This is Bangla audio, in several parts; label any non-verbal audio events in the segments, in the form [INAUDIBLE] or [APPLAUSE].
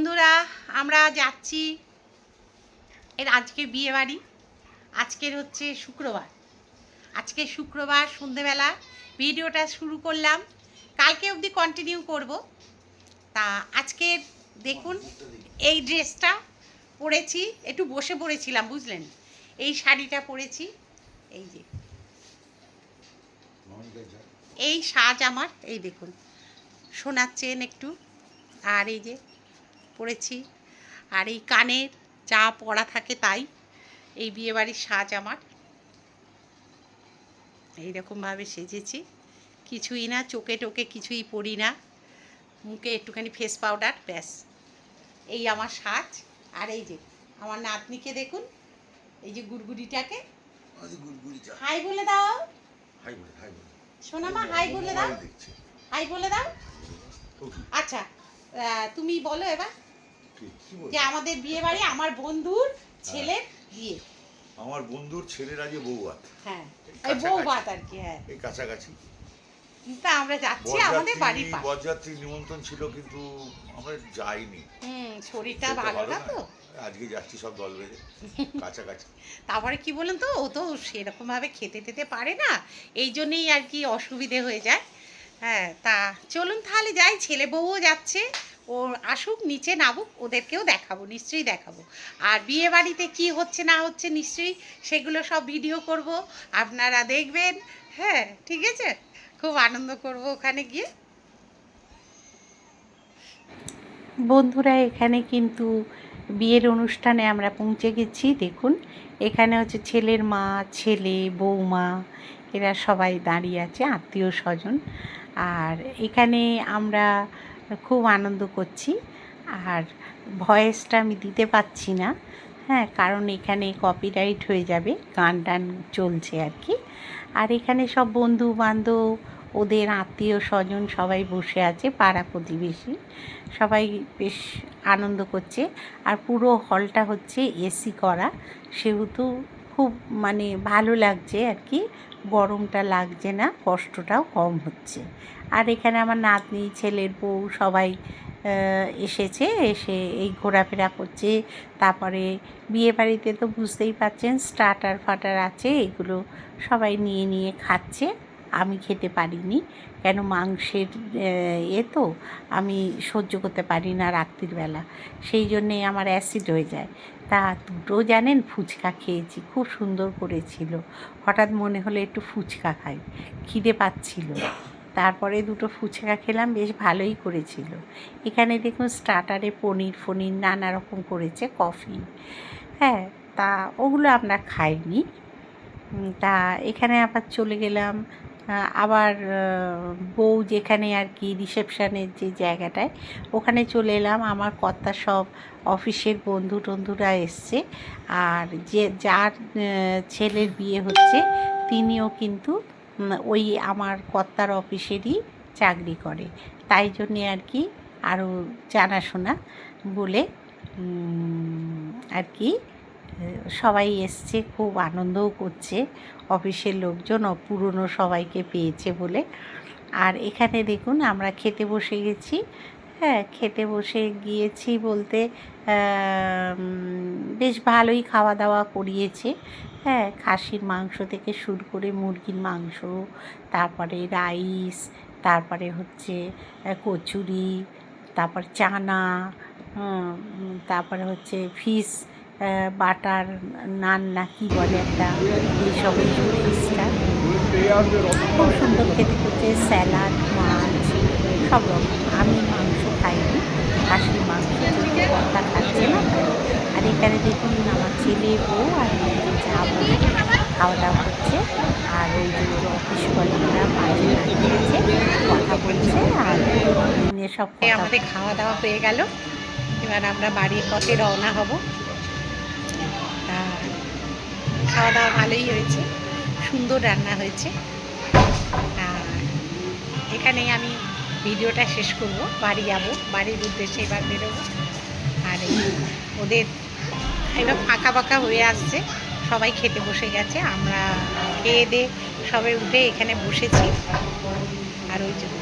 বন্ধুরা, আমরা যাচ্ছি এর আজকে বিয়ে বাড়ি। আজকের হচ্ছে শুক্রবার। আজকে শুক্রবার, সন্ধেবেলা ভিডিওটা শুরু করলাম। কালকে অবধি কন্টিনিউ করব। তা আজকে দেখুন, এই ড্রেসটা পরেছি, একটু বসে পড়েছিলাম, বুঝলেন? এই শাড়িটা পরেছি, এই যে। এই সাজ আমার, এই দেখুন, সোনার চেন একটু, আর এই যে পরেছি আর এই কানের যা পড়া থাকে তাই। এই বিয়েবাড়ির সাজ আমার। এইরকমভাবে সেজেছি। কিছুই না চোখে টোকে কিছুই পড়ি না। মুখে একটুখানি ফেস পাউডার ব্যাস। এই আমার সাজ। আর এই যে আমার নাতনিকে দেখুন। এই যে গুড়গুড়িটাকে। হাই বলে দাও। সোনামা হাই বলে দাও। হাই বলে দাও। আচ্ছা তুমি বলো এবার। যে আমাদের বিয়ে বাড়ি আমার বন্ধুর ছেলের বিয়ে। আমার বন্ধুর ছেলের আজকে বউয়াত হ্যাঁ এই এই বউ ভাত আর কি হ্যাঁ। এই কাছাকাছি। তা আমরা যাচ্ছি আমাদের বাড়ির বরযাত্রী নিমন্ত্রণ ছিল কিন্তু আমরা যাইনি। হুম শরীরটা ভালো না। তো? আজকে যাচ্ছি সব দল বেঁধে [LAUGHS] কাছাকাছি। তারপরে কি বলেন তো ও তো সেরকমভাবে খেতে টেতে পারে না এই জন্যেই আর কি অসুবিধে হয়ে যায়। হ্যাঁ তা চলুন তাহলে যাই ছেলে বউও যাচ্ছে। ও আসুক, নিচে নামুক, ওদেরকেও দেখাবো, নিশ্চয়ই দেখাবো। আর বিয়ে বাড়িতে কি হচ্ছে, না হচ্ছে, নিশ্চয়ই সেগুলো সব ভিডিও করব। আপনারা দেখবেন হ্যাঁ ঠিক আছে? খুব আনন্দ করব ওখানে গিয়ে। বন্ধুরা, এখানে কিন্তু বিয়ের অনুষ্ঠানে আমরা পৌঁছে গেছি। দেখুন, এখানে হচ্ছে ছেলের মা, ছেলে, বৌমা, এরা সবাই দাঁড়িয়ে আছে, আত্মীয় স্বজন। আর এখানে আমরা খুব আনন্দ করছি। আর ভয়েসটা আমি দিতে পাচ্ছি না। হ্যাঁ কারণ এখানে কপিরাইট হয়ে যাবে, গান টান চলছে আর কি। আর এখানে সব বন্ধু বান্ধব ওদের আত্মীয় স্বজন সবাই বসে আছে পাড়া প্রতিবেশী। সবাই বেশ আনন্দ করছে। আর পুরো হলটা হচ্ছে এসি করা। সেহেতু খুব মানে ভালো লাগছে আর কি। গরমটা লাগছে না, কষ্টটাও কম হচ্ছে। আর এখানে আমার নাতনি, ছেলের বউ সবাই এসেছে, এসে এই ঘোরাফেরা করছে। তারপরে বিয়ে বাড়িতে তো বুঝতেই পাচ্ছেন স্টার্টার ফাটার আছে, এগুলো সবাই নিয়ে নিয়ে খাচ্ছে। আমি খেতে পারিনি, কেন মাংসের এ তো আমি সহ্য করতে পারি না রাত্রির বেলা। সেই জন্যে আমার অ্যাসিড হয়ে যায়। তা দুটো জানেন, ফুচকা খেয়েছি, খুব সুন্দর করেছিল। হঠাৎ মনে হলো একটু ফুচকা খাই, খিদে পাচ্ছিল তারপরে দুটো ফুচকা খেলাম, বেশ ভালোই করেছিল। এখানে দেখুন স্টার্টারে পনির ফনির নানা রকম করেছে, কফি। হ্যাঁ তা ওগুলো আমরা খাইনি। তা এখানে আবার চলে গেলাম আবার বউ যেখানে আর কি রিসেপশানের যে জায়গাটায়, ওখানে চলে এলাম। আমার কর্তা সব অফিসের বন্ধু টন্ধুরা এসছে। আর যে, যার ছেলের বিয়ে হচ্ছে, তিনিও কিন্তু ওই আমার কর্তার অফিসেরই চাকরি করে। তাই জন্যে আর কি আরও জানাশোনা বলে আর কি, সবাই এসছে, খুব আনন্দও করছে। অফিসের লোকজন পুরনো সবাইকে পেয়েছে বলে। আর এখানে দেখুন আমরা খেতে বসে গেছি। হ্যাঁ খেতে বসে গিয়েছি বলতে বেশ ভালোই খাওয়া দাওয়া করিয়েছে। হ্যাঁ খাসির মাংস থেকে শুরু করে মুরগির মাংস, তারপরে রাইস, তারপরে হচ্ছে কচুরি, তারপর চানা তারপরে হচ্ছে ফিশ বাটার, নান না কি বলে একটা এইসব এইসব ফিশটা। খুব সুন্দর খেতে করছে স্যালাড, মাছ, সব রকম আমি মাংস খাইনি খাসির মাংস যেহেতু খাচ্ছে না? আর এখানে দেখুন আমার ছেলে বউ আর মেয়েদের যা খাওয়া দাওয়া করছে। আর ওই যে অফিস কলিগরা বাইরে দাঁড়িয়েছে কথা বলছে আর সব আমাদের খাওয়া দাওয়া হয়ে গেল। এবার আমরা বাড়ির পথে রওনা হব। খাওয়া দাওয়া ভালোই হয়েছে সুন্দর রান্না হয়েছে। আর এখানেই আমি ভিডিওটা শেষ করব বাড়ি যাব বাড়ির উদ্দেশ্যে এবার বেরোবো। এবারে ওদের এবার ফাঁকা ফাঁকা হয়ে আসছে। সবাই খেতে বসে গেছে, আমরা খেয়ে দে সবাই উঠে এখানে বসেছি। আর ওই জন্য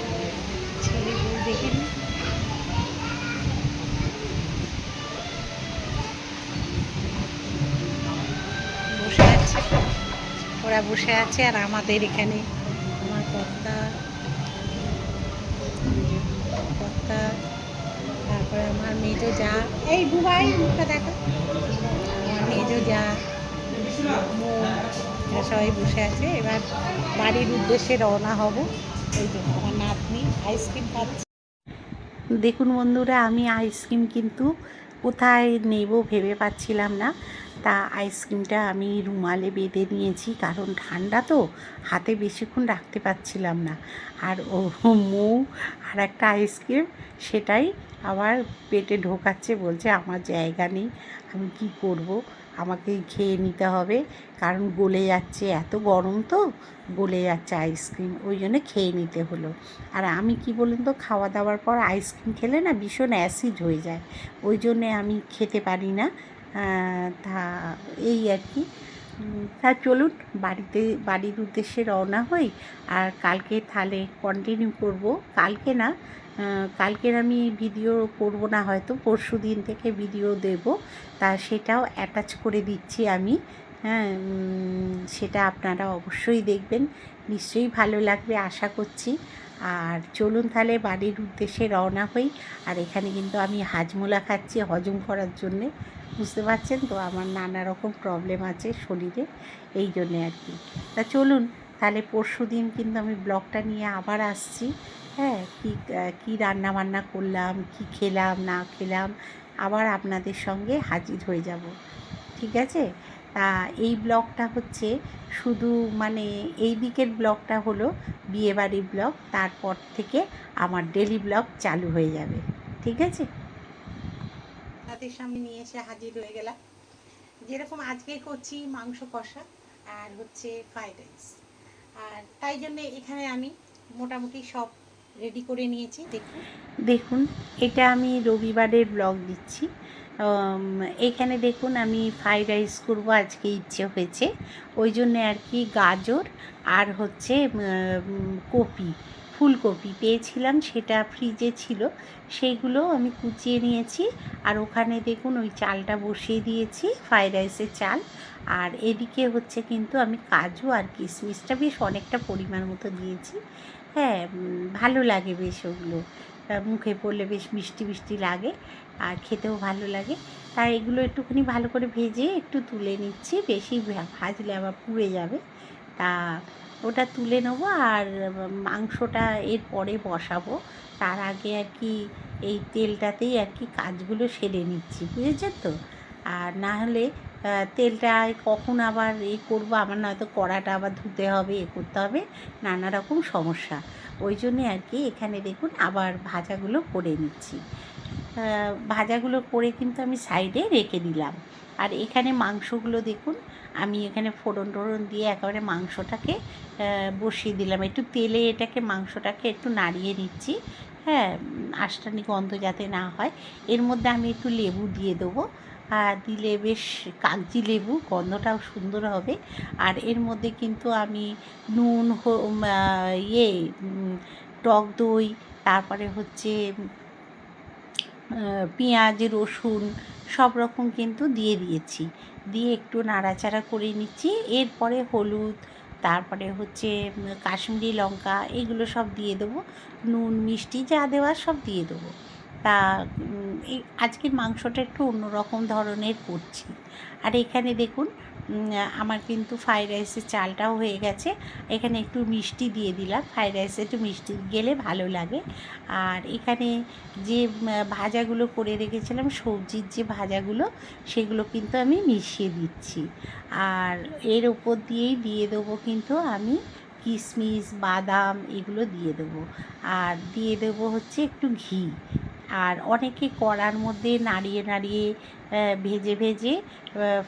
ছেলে বউ দেখে বসে আছে, ওরা বসে আছে আর আমাদের এখানে আমার মেজো যা। এই বুবাই মুখটা দেখো। আমার মেজো যা। সবাই বসে আছে। এবার বাড়ির উদ্দেশ্যে রওনা হব। ওই জন্য আমার নাতনি আইসক্রিম খাচ্ছে। দেখুন বন্ধুরা আমি আইসক্রিম কিন্তু কোথায় নেব ভেবে পাচ্ছিলাম না। তা আইসক্রিমটা আমি রুমালে বেঁধে নিয়েছি, কারণ ঠান্ডা তো, হাতে বেশিক্ষণ রাখতে পারছিলাম না। আর ও মৌ আর একটা আইসক্রিম সেটাই আবার পেটে ঢোকাচ্ছে, বলছে আমার জায়গা নেই, আমি কি করব? আমাকে খেয়ে নিতে হবে, কারণ গলে যাচ্ছে, এত গরম তো, গলে যাচ্ছে আইসক্রিম ওই জন্য খেয়ে নিতে হলো। আর আমি কি বলুন তো খাওয়া দাওয়ার পর আইসক্রিম খেলে না ভীষণ অ্যাসিড হয়ে যায়, ওই জন্যে আমি খেতে পারি না তা এই আর কি। তা চলুন, বাড়িতে, বাড়ির উদ্দেশ্যে রওনা হই। আর কালকে তাহলে কন্টিনিউ করব। কালকে না কালকের আমি ভিডিও করব না, হয়তো পরশু দিন থেকে ভিডিও দেব। তা সেটাও অ্যাটাচ করে দিচ্ছি আমি। হ্যাঁ সেটা আপনারা অবশ্যই দেখবেন। নিশ্চয়ই ভালো লাগবে, আশা করছি। আর চলুন তাহলে বাড়ির উদ্দেশ্যে রওনা হই। আর এখানে কিন্তু আমি হাজমোলা খাচ্ছি হজম করার জন্যে। বুঝতে পারছেন তো? আমার নানা রকম প্রবলেম আছে শরীরে, এই জন্যে আর কি। তা চলুন, তাহলে পরশু দিন কিন্তু আমি ব্লগটা নিয়ে আবার আসছি। হ্যাঁ কী কী রান্না বান্না করলাম, কি খেলাম, না খেলাম, আবার আপনাদের সঙ্গে হাজির হয়ে যাব। ঠিক আছে? এই ব্লগটা হচ্ছে শুধু মানে এই দিকের ব্লগটা হলো বিয়েবাড়ির ব্লগ তারপর থেকে আমার ডেলি ব্লগ চালু হয়ে যাবে ঠিক আছে? হাতের সামনে নিয়ে এসে হাজির হয়ে গেলাম। যেরকম আজকে করছি মাংস কষা আর হচ্ছে ফ্রাইড রাইস আর তাই জন্য এখানে আমি মোটামুটি সব রেডি করে নিয়েছি দেখুন। দেখুন এটা আমি রবিবারের ব্লগ দিচ্ছি। এখানে দেখুন আমি ফ্রাইড রাইস করব, আজকে ইচ্ছে হয়েছে। ওই জন্যে আর কি গাজর আর হচ্ছে কপি, ফুলকপি পেয়েছিলাম, সেটা ফ্রিজে ছিল। সেইগুলো আমি কুচিয়ে নিয়েছি। আর ওখানে দেখুন ওই চালটা বসিয়ে দিয়েছি ফ্রাইড রাইসের চাল। আর এদিকে হচ্ছে কিন্তু আমি কাজু আর কিশমিশটা বেশ অনেকটা পরিমাণ মতো দিয়েছি। হ্যাঁ ভালো লাগে বেশ ওগুলো। মুখে পড়লে বেশ মিষ্টি মিষ্টি লাগে। আর খেতেও ভালো লাগে। তাই এগুলো একটুখানি ভালো করে ভেজে একটু তুলে নিচ্ছি। বেশি ভাজলে আবার পুড়ে যাবে। তা ওটা তুলে নেব আর মাংসটা এর পরে বসাবো। তার আগে আর কি এই তেলটাতেই আর কি কাজগুলো সেরে নিচ্ছি। বুঝেছেন তো? আর না হলে তেলটা কখন আবার এ করব, আমার নয়তো কড়াটা আবার ধুতে হবে, এ করতে হবে, নানা রকম সমস্যা। ওই জন্যে আর কি এখানে দেখুন আবার ভাজাগুলো করে নিচ্ছি। ভাজাগুলো করে কিন্তু আমি সাইডে রেখে দিলাম। আর এখানে মাংসগুলো দেখুন, আমি এখানে ফোড়ন টোড়ন দিয়ে একেবারে মাংসটাকে বসিয়ে দিলাম। একটু তেলে এটাকে, মাংসটাকে একটু নাড়িয়ে নিচ্ছি। হ্যাঁ আষ্টানি গন্ধ যাতে না হয়। এর মধ্যে আমি একটু লেবু দিয়ে দেবো। আর দিলে বেশ কাগজি লেবু, গন্ধটাও সুন্দর হবে। আর এর মধ্যে কিন্তু আমি নুন ইয়ে টক দই, তারপরে হচ্ছে পেঁয়াজ, রসুন সব রকম কিন্তু দিয়ে দিয়েছি। দিয়ে একটু নাড়াচাড়া করে নিচ্ছি। এরপরে হলুদ, তারপরে হচ্ছে কাশ্মীরি লঙ্কা এগুলো সব দিয়ে দেবো। নুন, মিষ্টি যা দেওয়ার সব দিয়ে দেবো। তা এই আজকের মাংসটা একটু অন্যরকম ধরনের করছি। আর এখানে দেখুন আমার কিন্তু ফ্রাইড রাইসের চালটাও হয়ে গেছে। এখানে একটু মিষ্টি দিয়ে দিলাম। ফ্রাইড রাইসে একটু মিষ্টি গেলে ভালো লাগে। আর এখানে যে ভাজাগুলো করে রেখেছিলাম, সবজির যে ভাজাগুলো, সেগুলো কিন্তু আমি মিশিয়ে দিচ্ছি। আর এর ওপর দিয়েই দিয়ে দেবো কিন্তু আমি কিশমিশ বাদাম, এগুলো দিয়ে দেবো। আর দিয়ে দেবো হচ্ছে একটু ঘি। আর অনেকে কড়ার মধ্যে নাড়িয়ে নাড়িয়ে ভেজে ভেজে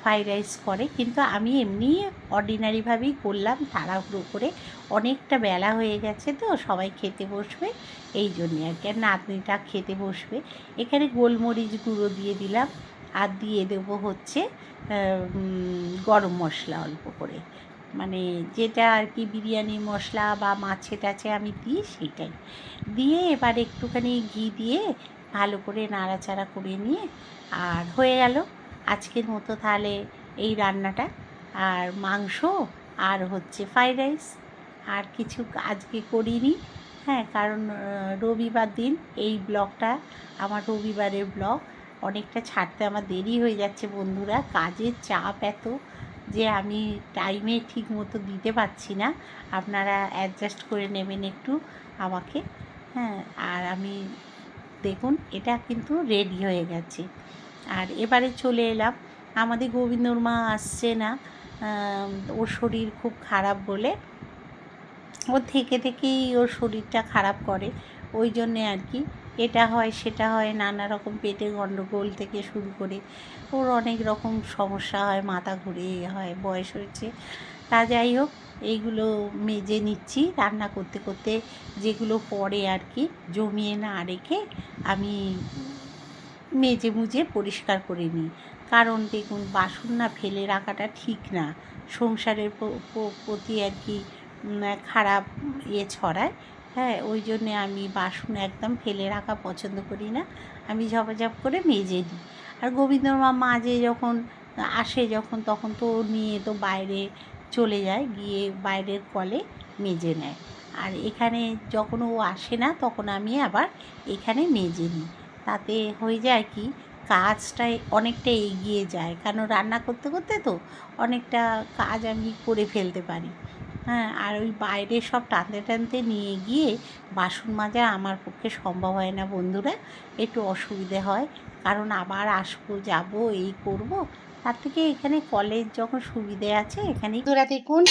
ফ্রাইড রাইস করে। কিন্তু আমি এমনি অর্ডিনারিভাবেই করলাম, তাড়াহুড়ো করে। অনেকটা বেলা হয়ে গেছে তো, সবাই খেতে বসবে। এই জন্যে আর কি, আর নাতনিটা খেতে বসবে। এখানে গোলমরিচ গুঁড়ো দিয়ে দিলাম। আর দিয়ে দেবো হচ্ছে গরম মশলা অল্প করে। মানে যেটা আর কি বিরিয়ানি মশলা বা মাছে টাছে আমি দিই সেটাই। দিয়ে এবার একটুখানি ঘি দিয়ে ভালো করে নাড়াচাড়া করে নিয়ে, আর হয়ে গেল আজকের মতো তাহলে এই রান্নাটা। আর মাংস আর হচ্ছে ফ্রাইড রাইস। আর কিছু আজকে করিনি হ্যাঁ কারণ রবিবার দিন এই ব্লগটা, আমার রবিবারের ব্লগ। অনেকটা ছাড়তে আমার দেরি হয়ে যাচ্ছে বন্ধুরা, কাজের চাপ এত। যে আমি টাইমে ঠিক মতো দিতে পারছি না, আপনারা অ্যাডজাস্ট করে নেবেন একটু আমাকে হ্যাঁ আর আমি দেখুন এটা কিন্তু রেডি হয়ে গেছে। আর এবারে চলে এলাম, আমাদের গোবিন্দর মা আসছে না ওর শরীর খুব খারাপ বলে, ও থেকে থেকেই ওর শরীরটা খারাপ করে, ওই জন্যে আর কি এটা হয়, সেটা হয়, নানা রকম পেটে গণ্ডগোল থেকে শুরু করে ওর অনেক রকম সমস্যা হয়, মাথা ঘুরে হয়, বয়স হয়েছে। তা যাই হোক, এইগুলো মেজে নিচ্ছি, রান্না করতে করতে যেগুলো পরে আর কি, জমিয়ে না রেখে আমি মেজে মুজে পরিষ্কার করে নিই। কারণ দেখুন, বাসন না ফেলে রাখাটা ঠিক না। সংসারের প্রতি আর কি খারাপ ইয়ে ছড়ায় হ্যাঁ ওই জন্যে আমি বাসন একদম ফেলে রাখা পছন্দ করি না। আমি ঝপাঝপ করে মেজে নিই আর গোবিন্দর মা মাঝে যখন আসে, যখন তখন তো নিয়ে তো বাইরে চলে যায়, গিয়ে বাইরের কলে মেজে নেয়। আর এখানে যখন ও আসে না, তখন আমি আবার এখানে মেজে নিই। তাতে হয়ে যায় কি, কাজটাই অনেকটা এগিয়ে যায়। কারণ রান্না করতে করতে তো অনেকটা কাজ আমি করে ফেলতে পারি। হ্যাঁ আর ওই বাইরে সব টানতে টানতে নিয়ে গিয়ে বাসন মাজা আমার পক্ষে সম্ভব হয় না বন্ধুরা, একটু অসুবিধে হয়। কারণ আবার আসব, যাব, এই করব, তার থেকে এখানে কলেজ যখন সুবিধে আছে, এখানেই তোরা দেখুন,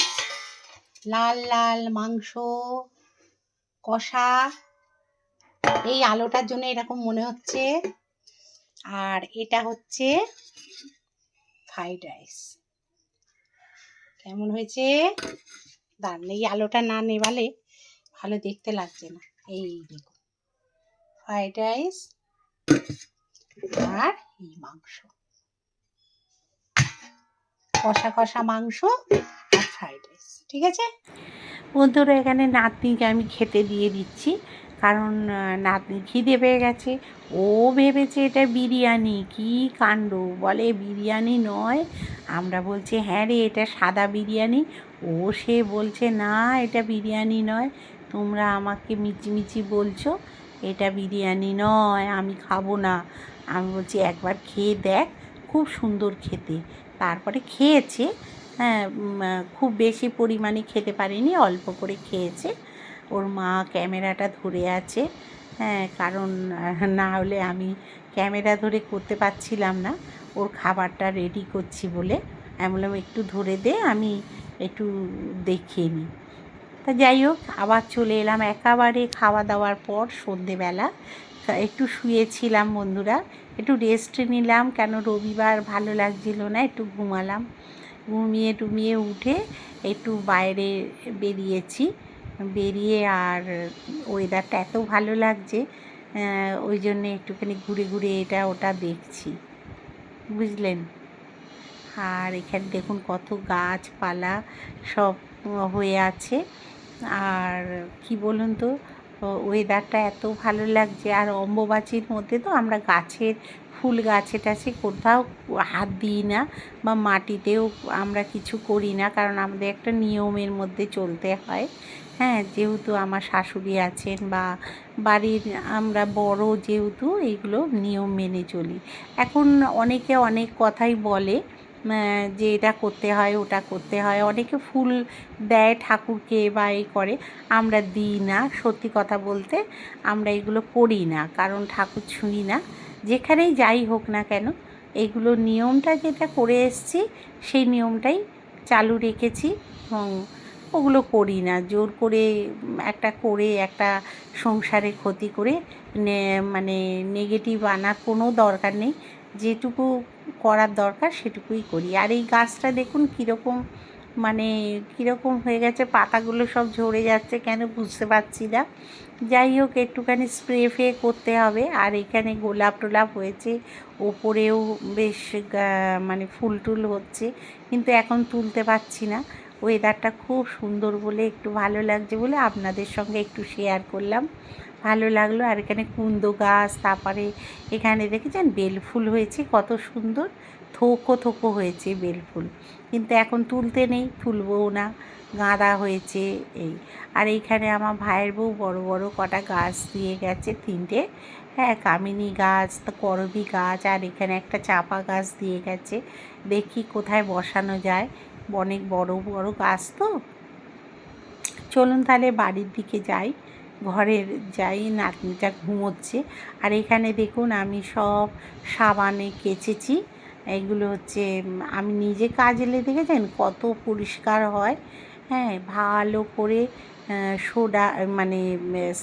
লাল লাল মাংস, কষা, এই আলোটার জন্য এরকম মনে হচ্ছে। আর এটা হচ্ছে ফ্রাইড রাইস। কেমন হয়েছে? দাঁড়ান, এই আলোটা না নেবালে ভালো দেখতে লাগছে না। এই দেখো ফ্রাইড রাইস আর এই মাংস। কষা কষা মাংস আর ফ্রাইড রাইস ঠিক আছে? বন্ধুরা, এখানে নাতনিকে আমি খেতে দিয়ে দিচ্ছি। কারণ নাতনি খিদে পেয়ে গেছে। ও ভেবেছে এটা বিরিয়ানি। কি কাণ্ড? বলে, বিরিয়ানি নয়। আমরা বলছি হ্যাঁ রে, এটা সাদা বিরিয়ানি। ও, সে বলছে, না, এটা বিরিয়ানি নয়। তোমরা আমাকে মিচিমিচি বলছো, এটা বিরিয়ানি নয়, আমি খাব না। আমি বলছি, একবার খেয়ে দেখ, খুব সুন্দর খেতে। তারপরে খেয়েছে হ্যাঁ খুব বেশি পরিমাণে খেতে পারিনি, অল্প করে খেয়েছে। ওর মা ক্যামেরাটা ধরে আছে। হ্যাঁ কারণ না হলে আমি ক্যামেরা ধরে করতে পারছিলাম না। ওর খাবারটা রেডি করছি বলে। আমি বললাম, একটু ধরে দে, আমি একটু দেখিয়ে নিই তা যাই হোক, আবার চলে এলাম একেবারে খাওয়া দাওয়ার পর সন্ধেবেলা। একটু শুয়েছিলাম বন্ধুরা, একটু রেস্ট নিলাম কেন রবিবার ভালো লাগছিল না, একটু ঘুমালাম। ঘুমিয়ে টুমিয়ে উঠে একটু বাইরে বেরিয়েছি। বেরিয়ে আর ওয়েদারটা এত ভালো লাগছে ওই জন্য একটুখানি ঘুরে ঘুরে এটা ওটা দেখছি। বুঝলেন? আর এখানে দেখুন কত গাছপালা সব হয়ে আছে। আর কি বলুন তো ওয়েদারটা এত ভালো লাগছে, আর অম্বুবাচীর মধ্যে তো আমরা গাছের, ফুল গাছে টাছে কোথাও হাত দিই না বা মাটিতেও আমরা কিছু করি না, কারণ আমাদের একটা নিয়মের মধ্যে চলতে হয়। হ্যাঁ যেহেতু আমার শাশুড়ি আছেন বা বাড়ির আমরা বড় যেহেতু, এইগুলো নিয়ম মেনে চলি। এখন অনেকে অনেক কথাই বলে যে এটা করতে হয়, ওটা করতে হয়। অনেকে ফুল দেয় ঠাকুরকে বা এই করে। আমরা দিই না, সত্যি কথা বলতে আমরা এগুলো করি না, কারণ ঠাকুর ছুঁই না। যেখানেই যাই হোক না কেন এগুলো নিয়মটা যেটা করে এসছি, সেই নিয়মটাই চালু রেখেছি এবং ওগুলো করি না। জোর করে একটা করে একটা সংসারে ক্ষতি করে মানে নেগেটিভ আনার কোনো দরকার নেই। যেটুকু করার দরকার সেটুকুই করি। আর এই গাছটা দেখুন কীরকম মানে কীরকম হয়ে গেছে, পাতাগুলো সব ঝরে যাচ্ছে কেন বুঝতে পারছি না। যাই হোক, একটুখানি স্প্রে ফ্রে করতে হবে। আর এখানে গোলাপ টোলাপ হয়েছে, ওপরেও বেশ মানে ফুল টুল হচ্ছে। কিন্তু এখন তুলতে পারছি না। ওয়েদারটা খুব সুন্দর বলে, একটু ভালো লাগছে বলে আপনাদের সঙ্গে একটু শেয়ার করলাম। ভালো লাগল আর এখানে কুন্দ গাছ, তারপরে এখানে দেখেছেন বেলফুল হয়েছে, কত সুন্দর। থোকো থোকো হয়েছে বেলফুল কিন্তু এখন তুলতে নেই, তুলবও না, গাঁদা হয়েছে এই। আর এইখানে আমার ভাইয়ের বউ বড় বড় কটা গাছ দিয়ে গেছে, তিনটে। হ্যাঁ কামিনী গাছ, করবি গাছ, আর এখানে একটা চাপা গাছ দিয়ে গেছে। দেখি কোথায় বসানো যায়। অনেক বড় বড় গাছ তো। চলুন তাহলে বাড়ির দিকে যাই, ঘরের যাই, নাতনিটা ঘুমোচ্ছে। আর এখানে দেখুন আমি সব সাবানে কেচেছি। এগুলো হচ্ছে, আমি নিজে কাজলে দেখেছেন কত পরিষ্কার হয়। হ্যাঁ ভালো করে সোডা মানে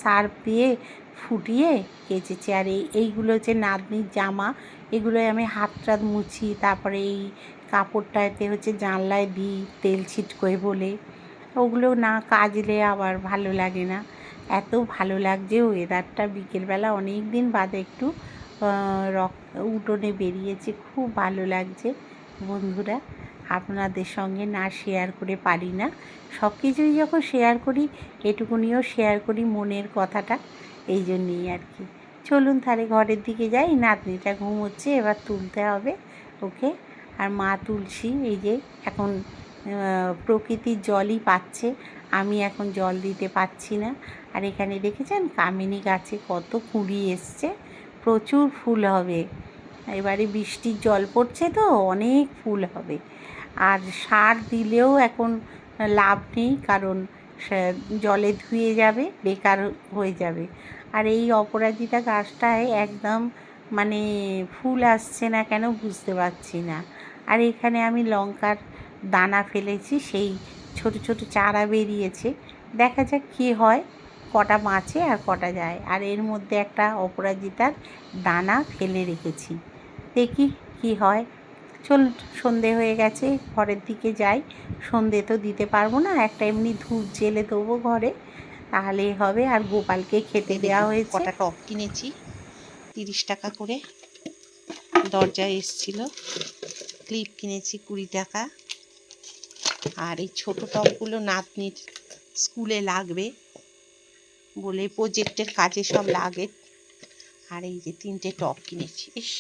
সার্ফ দিয়ে ফুটিয়ে কেচেছি। আর এই, এইগুলো হচ্ছে নাতনির জামা। এগুলো আমি হাত টাত মুছি, তারপরে এই কাপড়টাতে হচ্ছে জানলায় দিই তেল ছিটকোয় বলে। ওগুলো না কাজলে আবার ভালো লাগে না। এত ভালো লাগছে ওয়েদারটা বিকেলবেলা অনেক দিন বাদে একটু রক, উঠোনে বেরিয়েছে, খুব ভালো লাগছে বন্ধুরা। আপনাদের সঙ্গে না শেয়ার করে পারি না। সব কিছুই যখন শেয়ার করি, এটুকুনিও শেয়ার করি মনের কথাটা, এই জন্যেই আর কি। চলুন তাহলে ঘরের দিকে যাই, নাতনিটা ঘুমোচ্ছে, এবার তুলতে হবে, ওকে? আর মা তুলসী, এই যে এখন প্রকৃতির জলই পাচ্ছে। আমি এখন জল দিতে পারছি না। আর এখানে দেখেছেন কামিনী গাছে কত কুড়ি এসছে? প্রচুর ফুল হবে। এবারে বৃষ্টির জল পড়ছে তো, অনেক ফুল হবে। আর সার দিলেও এখন লাভ নেই, কারণ জলে ধুয়ে যাবে, বেকার হয়ে যাবে। আর এই অপরাজিতা গাছটায় একদম মানে ফুল আসছে না কেন বুঝতে পারছি না। আর এখানে আমি লঙ্কার দানা ফেলেছি সেই ছোট ছোট চারা বেরিয়েছে। দেখা যাক কী হয় কটা বাঁচে আর কটা যায়। আর এর মধ্যে একটা অপরাজিতার দানা ফেলে রেখেছি। দেখি কি হয়। চল সন্ধে হয়ে গেছে ঘরের দিকে যাই। সন্ধে তো দিতে পারব না একটা এমনি ধূপ জেলে দেবো ঘরে। তাহলেই হবে আর গোপালকে খেতে দেওয়া হয়েছে। কটা টপ কিনেছি তিরিশ টাকা করে। দরজায় এসছিল। ক্লিপ কিনেছি কুড়ি টাকা। আর এই ছোটো টপগুলো নাতনির স্কুলে লাগবে বলে প্রজেক্টের কাজে সব লাগে। আর এই যে তিনটে টপ কিনেছি, ইস,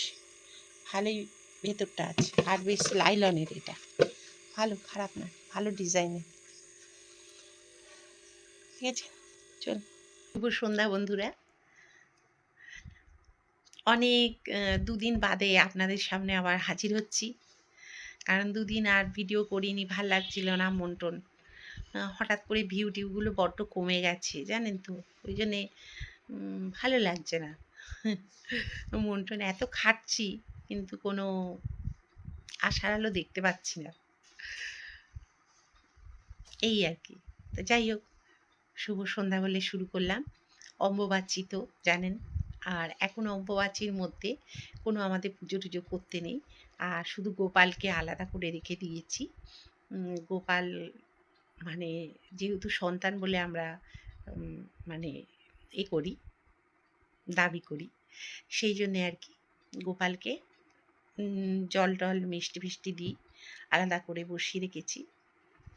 ভালোই ভেতরটা আছে। আর বেশ লাইলনের এটা। ভালো, খারাপ না, ভালো ডিজাইনের। ঠিক আছে, চল। শুভ সন্ধ্যা বন্ধুরা। অনেক দুদিন বাদে আপনাদের সামনে আবার হাজির হচ্ছি। কারণ দুদিন আর ভিডিও করিনি ভালো লাগছিল না মন টন আহ, হঠাৎ করে ভিউ টিউগুলো বড্ড কমে গেছে জানেন তো? ওই জন্যে ভালো লাগছে না। [LAUGHS] মন টন এত খাটছি কিন্তু কোনো আশার আলো দেখতে পাচ্ছি না। এই আর কি। তো যাই হোক শুভ সন্ধ্যা বলে শুরু করলাম। অম্বুবাচী তো জানেন? আর এখন অম্বুবাচীর মধ্যে কোনো আমাদের পুজো টুজো করতে নেই। আর শুধু গোপালকে আলাদা করে রেখে দিয়েছি। গোপাল মানে যেহেতু সন্তান বলে আমরা মানে এ করি, দাবি করি, সেই জন্যে আর কি গোপালকে জল টল মিষ্টি ফিষ্টি দিই আলাদা করে বসিয়ে রেখেছি।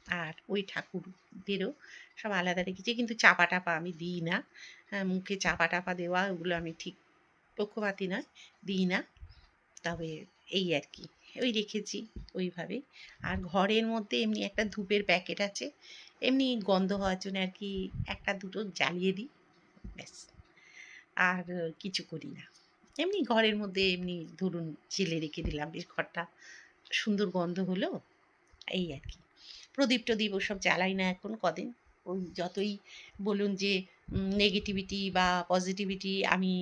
আর ওই ঠাকুরদেরও সব আলাদা রেখেছি। কিন্তু চাপা টাপা আমি দিই না। হ্যাঁ, মুখে চাপা টাপা দেওয়া ওগুলো আমি ঠিক পক্ষপাতি নয় দিই না। তবে এই আর কি ওই রেখেছি ওইভাবে। আর ঘরের মধ্যে এমনি একটা ধূপের প্যাকেট আছে এমনি গন্ধ হওয়ার জন্য আর কি একটা দুটো জ্বালিয়ে দিই ব্যাস। আর কিছু করি না। এমনি ঘরের মধ্যে এমনি ধরুন জেলে রেখে দিলাম বেশ ঘরটা সুন্দর গন্ধ হলো এই আর কি। প্রদীপ টদীপ ওসব জ্বালাই না এখন, কদিন? ওই যতই বলুন যে নেগেটিভিটি বা পজিটিভিটি আমি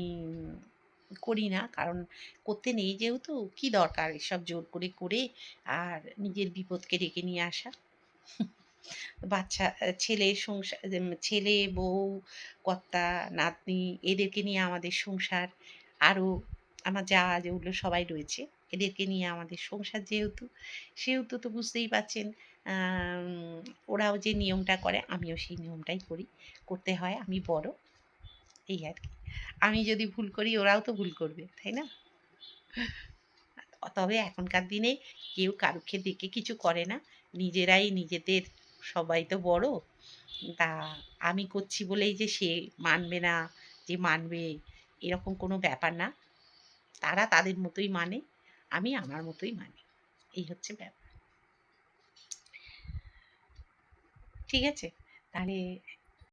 করি না, কারণ করতে নেই যেহেতু, কি দরকার এসব জোর করে করে আর নিজের বিপদকে ডেকে নিয়ে আসা? [LAUGHS] বাচ্চা, ছেলে সংসার ছেলে, বউ, কর্তা, নাতনি, এদেরকে নিয়ে আমাদের সংসার আরও আমার যা যেগুলো সবাই রয়েছে। এদেরকে নিয়ে আমাদের সংসার যেহেতু, সেহেতু তো বুঝতেই পারছেন ওরাও যে নিয়মটা করে, আমিও সেই নিয়মটাই করি, করতে হয়, আমি বড়, এই আর কি। আমি যদি ভুল করি, ওরাও তো ভুল করবে, তাই না? তবে এখনকার দিনে কেউ কারুকে দেখে কিছু করে না, নিজেরাই নিজেদের, সবাই তো বড়, তা আমি করছি বলেই যে সে মানবে না, যে মানবে, এরকম কোনো ব্যাপার না। তারা তাদের মতোই মানে আমি আমার মতোই মানি। এই হচ্ছে ব্যাপার। ঠিক আছে? তাহলে